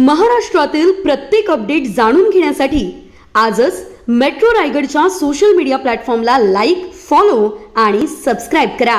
महाराष्ट्रातील प्रत्येक अपडेट जाणून घेण्यासाठी आजच मेट्रो रायगडच्या सोशल मीडिया प्लॅटफॉर्मला लाईक फॉलो आणि सबस्क्राईब करा.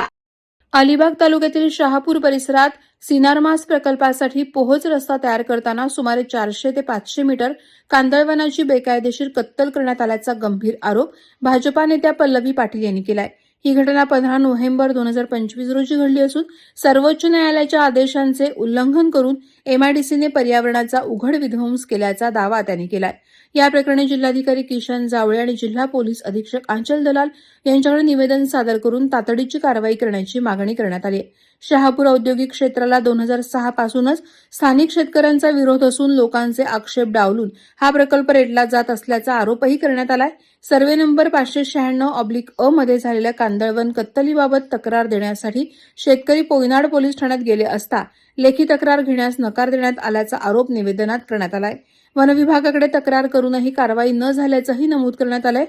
अलिबाग तालुक्यातील शहापूर परिसरात सिनारमास प्रकल्पासाठी पोहोच रस्ता तयार करताना सुमारे चारशे ते पाचशे मीटर कांदळवनाची बेकायदेशीर कत्तल करण्यात आल्याचा गंभीर आरोप भाजपा नेत्या पल्लवी पाटील यांनी केलाय. ही घटना पंधरा नोव्हेंबर दोन हजार पंचवीस रोजी घडली असून सर्वोच्च न्यायालयाच्या आदेशांचे उल्लंघन करून एमआयडीसीने पर्यावरणाचा उघड विध्वंस केल्याचा दावा त्यांनी केलाय या प्रकरणी जिल्हाधिकारी किशन जावळे आणि जिल्हा पोलीस अधीक्षक आंचल दलाल यांच्याकडे निवेदन सादर करून तातडीची कारवाई करण्याची मागणी करण्यात आली आहे. शहापूर औद्योगिक क्षेत्राला दोन हजार सहा पासूनच स्थानिक शेतकऱ्यांचा विरोध असून लोकांचे आक्षेप डावलून हा प्रकल्प रेटला जात असल्याचा आरोपही करण्यात आलाय सर्वे नंबर पाचशे शहाण्णव ऑब्लिक अ मध्ये झालेल्या कांदळवन कत्तलीबाबत तक्रार देण्यासाठी शेतकरी पोयनाड पोलीस ठाण्यात गेले असता लेखी तक्रार घेण्यास नकार देण्यात आल्याचा आरोप निवेदनात करण्यात आलाय. वनविभागाकडे तक्रार करूनही कारवाई न झाल्याचंही नमूद करण्यात आलंय.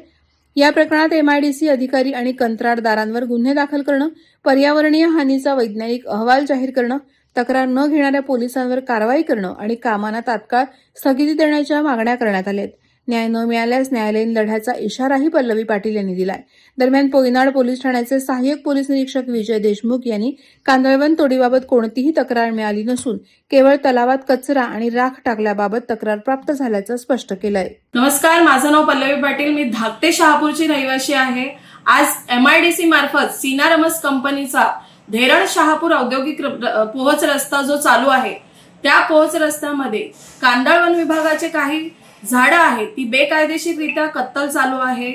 या प्रकरणात एमआयडीसी अधिकारी आणि कंत्राटदारांवर गुन्हे दाखल करणं पर्यावरणीय हानीचा वैज्ञानिक अहवाल जाहीर करणं तक्रार न घेणाऱ्या पोलिसांवर कारवाई करणं आणि कामांना तात्काळ स्थगिती देण्याच्या मागण्या करण्यात आल्या आहेत न्याय न मिळाल्यास न्यायालयीन लढ्याचा इशाराही पल्लवी पाटील यांनी दिलाय. दरम्यान पोयनाड पोलीस ठाण्याचे सहाय्यक पोलीस निरीक्षक विजय देशमुख यांनी कांदळवन तोडीबाबत कोणतीही तक्रार मिळाली नसून केवळ तलावात कचरा आणि राख टाकल्याबाबत तक्रार प्राप्त झाल्याचं स्पष्ट केलंय. नमस्कार माझं नाव पल्लवी पाटील मी धाकटे शहापूरची रहिवाशी आहे. आज एमआयडीसी मार्फत सीनारमस कंपनीचा धेरण शहापूर औद्योगिक पोहोच रस्ता जो चालू आहे त्या पोहोच रस्त्यामध्ये कांदळवन विभागाचे काही झाडं आहेत ती बेकायदेशीररित्या कत्तल चालू आहे.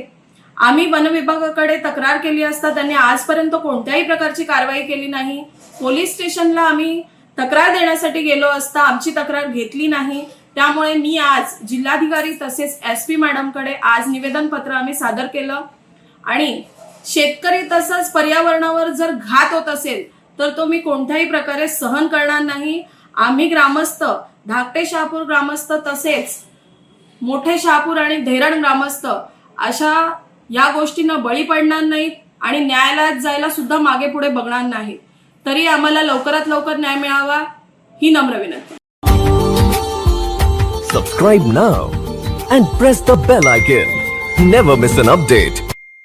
आम्ही वन विभागाकडे तक्रार केली असता त्यांनी आजपर्यंत कोणत्याही प्रकारची कारवाई केली नाही. पोलीस स्टेशनला आम्ही तक्रार देण्यासाठी गेलो असता आमची तक्रार घेतली नाही. त्यामुळे मी आज जिल्हाधिकारी तसेच एस पी मॅडमकडे आज निवेदन पत्र आम्ही सादर केलं. आणि शेतकरी तसंच पर्यावरणावर जर घात होत असेल तर तो मी कोणत्याही प्रकारे सहन करणार नाही. आम्ही ग्रामस्थ धाकटे शहापूर ग्रामस्थ तसेच मोठे शहापूर आणि धैरण ग्रामस्थ अशा या गोष्टींना बळी पडणार नाहीत आणि न्यायालयात जायला सुद्धा मागे पुढे बघणार नाहीत तरी आम्हाला लवकरात लवकर न्याय मिळावा ही नम्र विनंती. Subscribe now and press the bell icon never miss an update